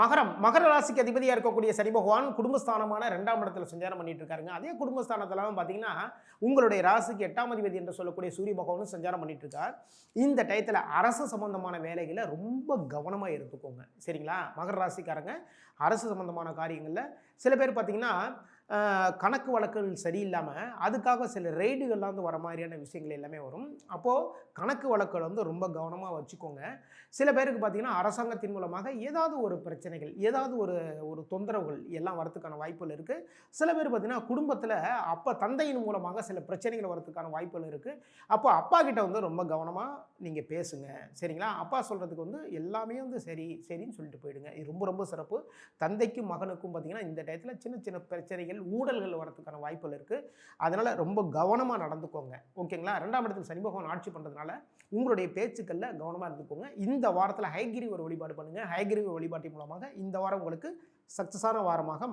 மகரம் மகர ராசிக்கு அதிபதியாக இருக்கக்கூடிய சனி பகவான் குடும்பஸ்தானமான ரெண்டாம் இடத்துல சஞ்சாரம் பண்ணிட்டு இருக்காருங்க. அதே குடும்பஸ்தானத்திலாம் பார்த்தீங்கன்னா உங்களுடைய ராசிக்கு எட்டாம் அதிபதி என்று சொல்லக்கூடிய சூரிய பகவானும் சஞ்சாரம் பண்ணிட்டு இருக்கார். இந்த டயத்தில் அரசு சம்பந்தமான வேலைகளை ரொம்ப கவனமாக எடுத்துக்கோங்க. சரிங்களா? மகர ராசிக்காரங்க அரசு சம்பந்தமான காரியங்களில் சில பேர் பார்த்தீங்கன்னா கணக்கு வழக்குகள் சரியில்லாமல் அதுக்காக சில ரெய்டுகள்லாம் வந்து வர மாதிரியான விஷயங்கள் எல்லாமே வரும். அப்போது கணக்கு வழக்குகள் வந்து ரொம்ப கவனமாக வச்சுக்கோங்க. சில பேருக்கு பார்த்தீங்கன்னா அரசாங்கத்தின் மூலமாக ஏதாவது ஒரு பிரச்சனைகள் ஏதாவது ஒரு ஒரு தொந்தரவுகள் எல்லாம் வரத்துக்கான வாய்ப்புகள் இருக்குது சில பேர் பார்த்திங்கன்னா குடும்பத்தில் அப்போ தந்தையின் மூலமாக சில பிரச்சனைகள் வரதுக்கான வாய்ப்புகள் இருக்குது அப்போ அப்பா கிட்ட வந்து ரொம்ப கவனமாக நீங்கள் பேசுங்க. சரிங்களா? அப்பா சொல்கிறதுக்கு வந்து எல்லாமே வந்து சரி சரின்னு சொல்லிட்டு போயிடுங்க. இது ரொம்ப ரொம்ப சிறப்பு. தந்தைக்கும் மகனுக்கும் பார்த்திங்கன்னா இந்த டயத்தில் சின்ன சின்ன பிரச்சனைகள் ஊழல்கள் வரதுக்கான வாய்ப்புகள் இருக்குது அதனால் ரொம்ப கவனமாக நடந்துக்கோங்க. ஓகேங்களா? ரெண்டாம் இடத்துல சனி பகவான் ஆட்சி பண்ணுறதுனால உங்களுடைய பேச்சுக்களில் கவனமாக இருந்துக்கோங்க. இந்த வாரத்தில் ஹைகிரி ஒரு வழிபாடு பண்ணுங்கள் ஹைகிரி ஒரு வழிபாட்டின் மூலமாக இந்த வாரம் உங்களுக்கு சக்ஸஸான வாரமாக மாறும்.